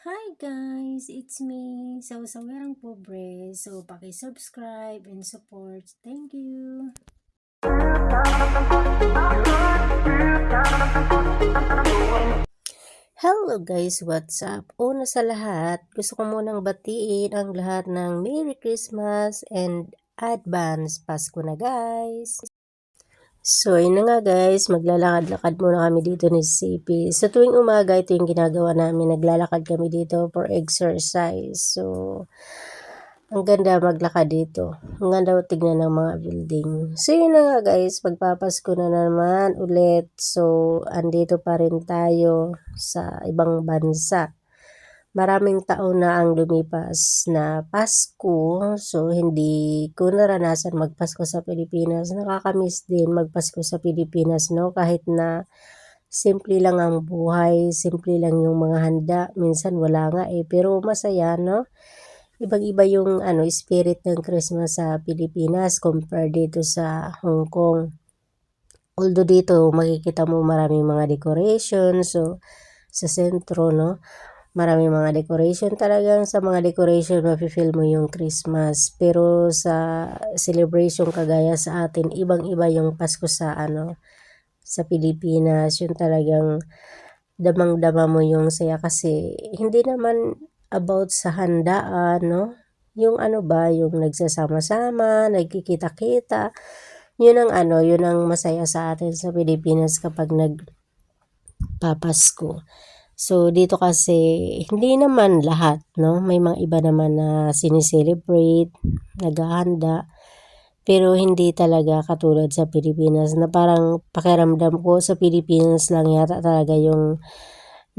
Hi guys, it's me, Sausawerang Pobre. So, paki-subscribe and support. Thank you. Hello guys, what's up? Una sa lahat, gusto ko munang batiin ang lahat ng Merry Christmas and Advance Pasko na guys. So, yun na nga guys, maglalakad-lakad muna kami dito ni CP. Sa tuwing umaga, ito yung ginagawa namin. Naglalakad kami dito for exercise. So, ang ganda maglakad dito. Ang ganda tignan ng mga building. So, yun na nga guys, magpapasko na naman ulit. So, andito pa rin tayo sa ibang bansa maraming taon na ang lumipas na Pasko. So, hindi ko naranasan magpasko sa Pilipinas. Nakakamiss din magpasko sa Pilipinas, no? Kahit na simple lang ang buhay, simple lang yung mga handa. Minsan wala nga eh, pero masaya, no? Ibang-iba yung ano, spirit ng Christmas sa Pilipinas compared dito sa Hong Kong. Although dito, makikita mo maraming mga decorations, so sa sentro, no? Marami mga decoration talagang sa mga decoration mafe-feel mo yung Christmas. Pero sa celebration kagaya sa atin, ibang-iba yung Pasko sa ano sa Pilipinas. Yung talagang damang-dama mo yung saya kasi hindi naman about sa handaan, no? Yung ano ba, yung nagsasama-sama, nagkikita-kita. Yun ang ano, yun ang masaya sa atin sa Pilipinas kapag nagpapasko. So, dito kasi, hindi naman lahat, no? May mga iba naman na sineselebrate, naghahanda. Pero hindi talaga katulad sa Pilipinas na parang pakiramdam ko sa Pilipinas lang yata talaga yung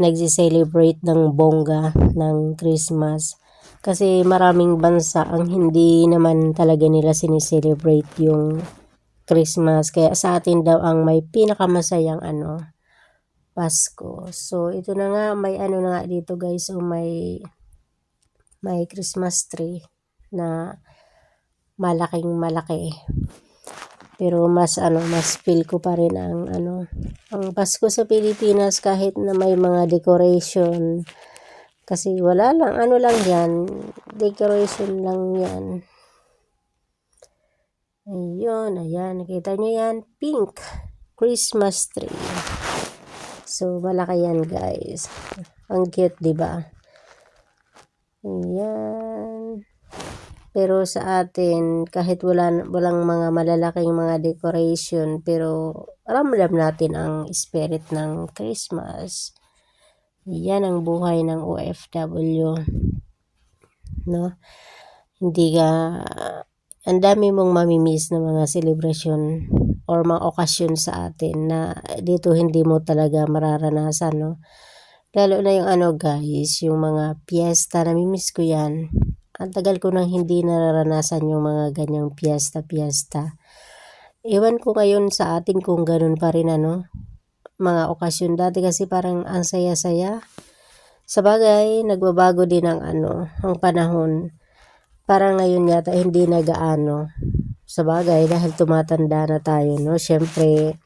nagsi-celebrate ng bongga ng Christmas. Kasi maraming bansa ang hindi naman talaga nila sineselebrate yung Christmas. Kaya sa atin daw ang may pinakamasayang ano, Pasko. So, ito na nga, may ano na nga dito guys, so may, may Christmas tree na malaking malaki. Pero mas ano, mas feel ko pa rin ang ano, ang Pasko sa Pilipinas kahit na may mga decoration. Kasi wala lang, ano lang yan, decoration lang yan. Ayun, ayan, nakita nyo yan, pink Christmas tree. So, malaki yan guys. Ang cute, di ba? Ayan. Pero sa atin, kahit wala, walang mga malalaking mga decoration, pero ramdam natin ang spirit ng Christmas. Yan ang buhay ng OFW. No? Hindi ka, ang dami mong mamimiss na mga celebration or mga okasyon sa atin na dito hindi mo talaga mararanasan, no? Lalo na yung ano guys, yung mga piyesta, namimiss ko yan. Ang tagal ko nang hindi nararanasan yung mga ganyang piyesta-piyesta. Ewan ko ngayon sa atin kung ganun pa rin ano, mga okasyon. Dati kasi parang ang saya-saya. Sa bagay, nagbabago din ang ano, ang panahon. Parang ngayon yata hindi nagaano sa bagay dahil tumatanda na tayo, no? Siyempre,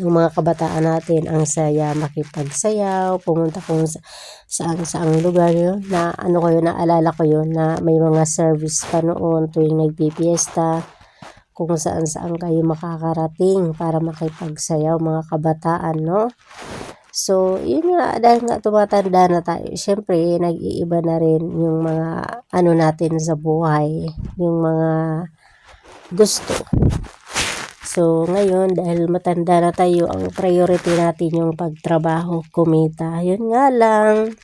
yung mga kabataan natin ang saya makipagsayaw, pumunta kung sa, saan saang lugar yun, na ano ko yun, naalala ko yun, na may mga service pa noon tuwing nagpipiesta, kung saan saan kayo makakarating para makipagsayaw mga kabataan, no? So, yun nga, dahil nga tumatanda na tayo, syempre, nag-iiba na rin yung mga ano natin sa buhay, yung mga gusto. So, ngayon, dahil matanda na tayo, ang priority natin yung pagtrabaho, kumita. Yun nga lang,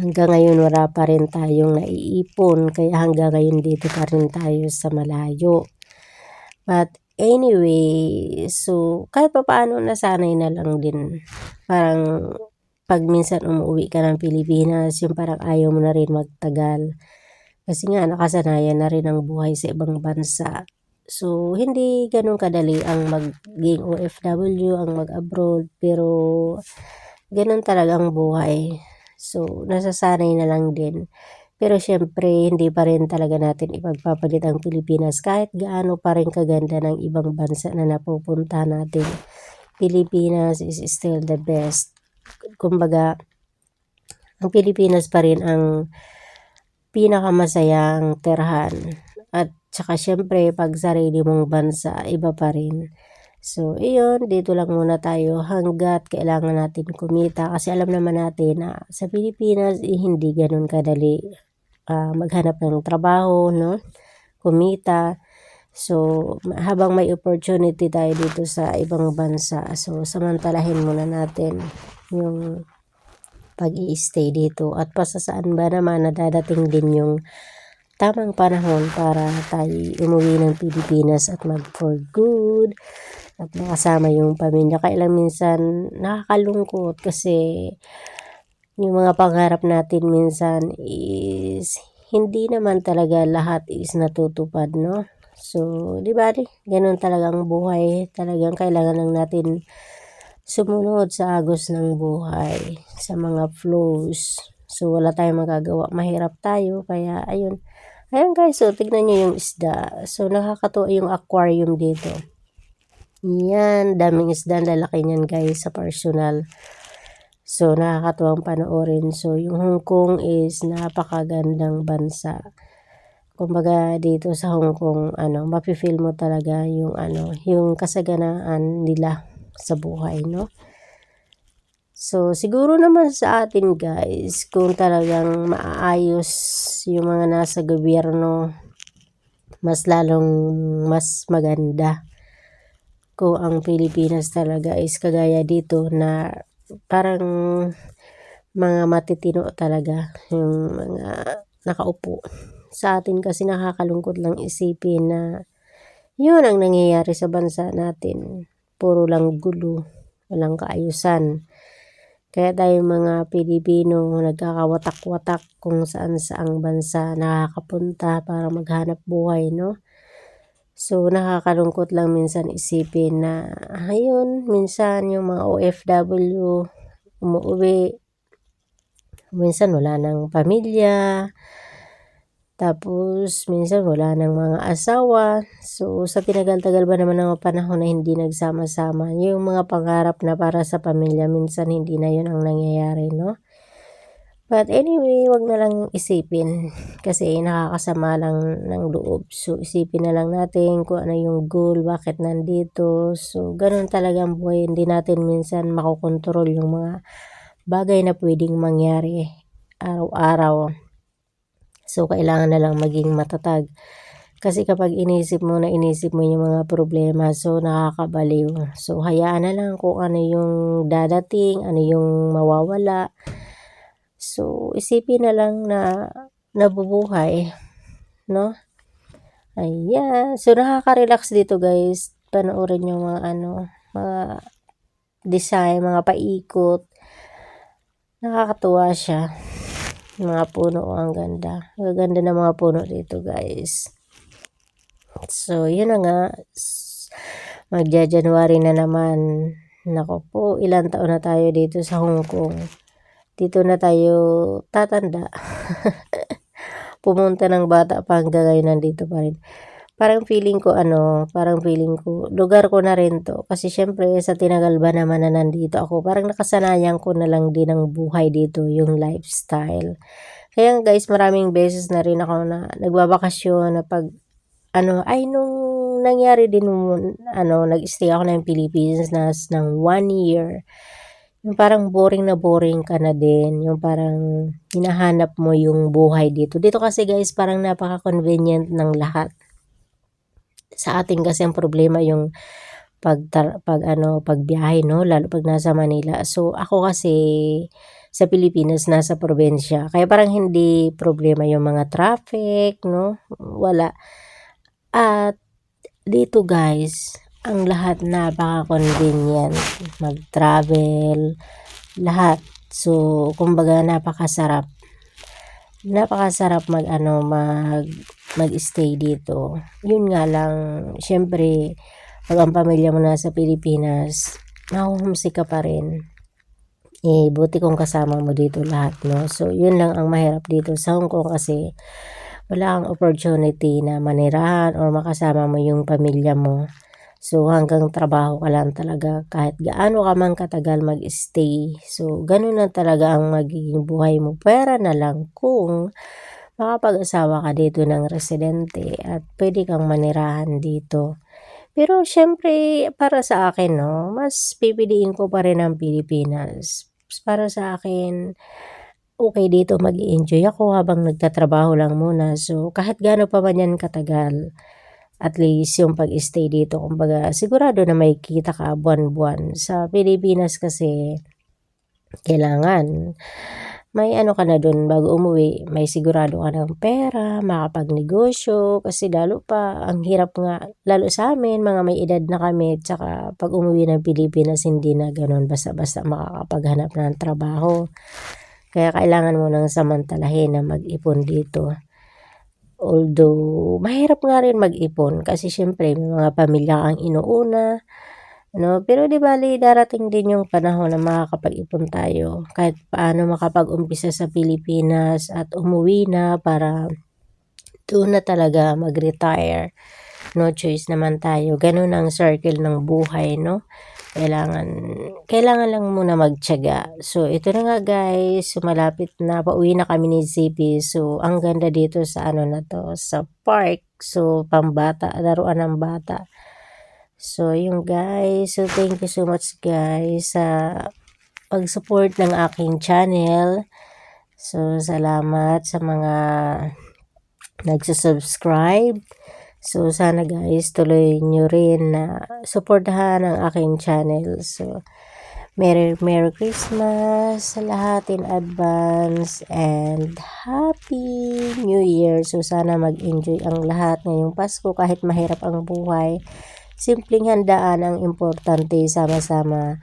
hanggang ngayon wala pa rin tayong naiipon, kaya hanggang ngayon dito pa rin tayo sa malayo. But anyway, so kahit pa paano nasanay na lang din. Parang pag minsan umuwi ka ng Pilipinas, yung parang ayaw mo na rin magtagal. Kasi nga nakasanayan na rin ang buhay sa ibang bansa. So, hindi ganun kadali ang maging OFW, ang mag-abroad, pero ganun talaga ang buhay. So, nasasanay na lang din. Pero syempre, hindi pa rin talaga natin ipagpapalit ang Pilipinas kahit gaano pa rin kaganda ng ibang bansa na napupunta natin. Pilipinas is still the best. Kumbaga, ang Pilipinas pa rin ang pinakamasayang tirahan. At saka syempre, pag sarili mong bansa, iba pa rin. So, iyon, dito lang muna tayo hanggat kailangan natin kumita kasi alam naman natin na sa Pilipinas eh, hindi ganun kadali uh, maghanap ng trabaho, no? Kumita. So, habang may opportunity tayo dito sa ibang bansa, so samantalahin muna natin yung pag stay dito at pasasaan ba naman na dadating din yung tamang panahon para tayo umuwi ng Pilipinas at mag for good at makasama yung pamilya. Kailang minsan nakakalungkot kasi yung mga pangarap natin minsan is hindi naman talaga lahat is natutupad, no? So, di ba? Ganun talagang buhay. Talagang kailangan lang natin sumunod sa agos ng buhay, sa mga flows. So, wala tayong magagawa. Mahirap tayo, kaya ayun. Ayan guys, so tignan nyo yung isda. So, nakakatuwa yung aquarium dito. Yan, daming isda. Lalaki niyan guys sa personal. So, nakakatuwang panoorin. So, yung Hong Kong is napakagandang bansa. Kumbaga dito sa Hong Kong, ano, mapi-feel mo talaga yung ano, yung kasaganaan nila sa buhay, no? So, siguro naman sa atin guys, kung talagang maayos yung mga nasa gobyerno, mas lalong mas maganda ko ang Pilipinas talaga is kagaya dito na parang mga matitino talaga yung mga nakaupo. Sa atin kasi nakakalungkot lang isipin na yun ang nangyayari sa bansa natin. Puro lang gulo, walang kaayusan. Kaya tayo mga Pilipino nagkakawatak-watak kung saan saang bansa nakakapunta para maghanap buhay, no? So, nakakalungkot lang minsan isipin na, ayun, minsan yung mga OFW, umuwi, minsan wala ng pamilya, tapos minsan wala ng mga asawa. So, sa tinagal-tagal ba naman ng panahon na hindi nagsama-sama, yung mga pangarap na para sa pamilya, minsan hindi na yun ang nangyayari, no? But anyway, wag na lang isipin kasi nakakasama lang ng loob. So, isipin na lang natin kung ano yung goal, bakit nandito. So, ganun talaga ang buhay. Hindi natin minsan makokontrol yung mga bagay na pwedeng mangyari araw-araw. So, kailangan na lang maging matatag. Kasi kapag inisip mo na inisip mo yung mga problema, so nakakabaliw. So, hayaan na lang kung ano yung dadating, ano yung mawawala. So, isipin na lang na nabubuhay, no? Ayan. So, nakaka-relax dito guys. Panoorin yung mga ano, mga design, mga paikot. Nakakatuwa siya. Mga puno, oh, ang ganda. Ang ganda ng mga puno dito guys. So, yun na nga. Magja-January na naman. Nako po, ilang taon na tayo dito sa Hong Kong dito na tayo tatanda. Pumunta ng bata pa hanggang ngayon nandito pa rin. Parang feeling ko ano, parang feeling ko, lugar ko na rin to. Kasi syempre sa tinagal ba naman na nandito ako, parang nakasanayan ko na lang din ang buhay dito, yung lifestyle. Kaya guys, maraming beses na rin ako na nagbabakasyon na pag, ano, ay nung nangyari din, ano, nag-stay ako ng Philippines na ng one year yung parang boring na boring ka na din, yung parang hinahanap mo yung buhay dito. Dito kasi guys, parang napaka-convenient ng lahat. Sa atin kasi ang problema yung pag, pag ano, pagbiyahe, no? Lalo pag nasa Manila. So, ako kasi sa Pilipinas, nasa probinsya. Kaya parang hindi problema yung mga traffic, no? Wala. At dito guys, ang lahat napaka-convenient. Mag-travel, lahat. So, kumbaga napakasarap. Napakasarap mag ano mag mag-stay dito. Yun nga lang, syempre, pag ang pamilya mo nasa Pilipinas, mahuhumsik ka pa rin. Eh, buti kung kasama mo dito lahat, no? So, yun lang ang mahirap dito sa Hong Kong kasi wala kang opportunity na manirahan or makasama mo yung pamilya mo So, hanggang trabaho ka lang talaga kahit gaano ka man katagal mag-stay. So, ganun na talaga ang magiging buhay mo. Pwera na lang kung makapag-asawa ka dito ng residente at pwede kang manirahan dito. Pero syempre para sa akin 'no, mas pipiliin ko pa rin ang Pilipinas. Para sa akin, okey dito mag-e-enjoy ako habang nagtatrabaho lang muna. So, kahit gaano pa man 'yan katagal, at least yung pag-stay dito kumbaga sigurado na may kita ka buwan-buwan. Sa Pilipinas kasi kailangan may ano ka na dun bago umuwi, may sigurado ka ng pera, makapagnegosyo, kasi lalo pa ang hirap nga lalo sa'min mga may edad na kami tsaka 'pag umuwi ng Pilipinas hindi na gano'n basta-basta makakapaghanap ng trabaho. Kaya kailangan mo ng samantalahin na mag-ipon dito. Although mahirap nga rin mag-ipon kasi siyempre may mga pamilya kang inuuna, ano, pero 'di bale darating din yung panahon na makakapag-ipon tayo kahit paano makapag-umpisa sa Pilipinas at umuwi na para dun na talaga mag-retire. No choice naman tayo, ganun ang circle ng buhay 'no. Kailangan kailangan lang muna magtiyaga. So, ito na nga guys, malapit na, pauwi na kami ni ZP. So, ang ganda dito sa ano na 'to, sa park. So, pambata, laruan ng bata. So, yun guys. So, thank you so much guys sa pag-support ng aking channel. So, salamat sa mga nagsu-subscribe. So, sana guys tuloy niyo rin na suportahan ang aking channel. So, Merry Merry Christmas sa lahat in advance and Happy New Year. So, sana mag-enjoy ang lahat ngayong Pasko kahit mahirap ang buhay. Simpleng handaan ang importante, sama-sama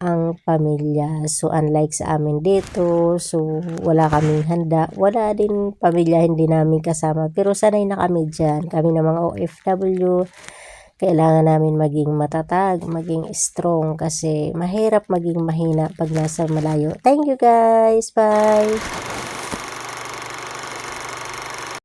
ang pamilya. So, unlike sa amin dito, so wala kaming handa, wala din pamilya hindi namin kasama pero sanay na kami diyan. Kami na mga OFW, kailangan namin maging matatag, maging strong kasi mahirap maging mahina 'pag nasa malayo. Thank you guys, bye.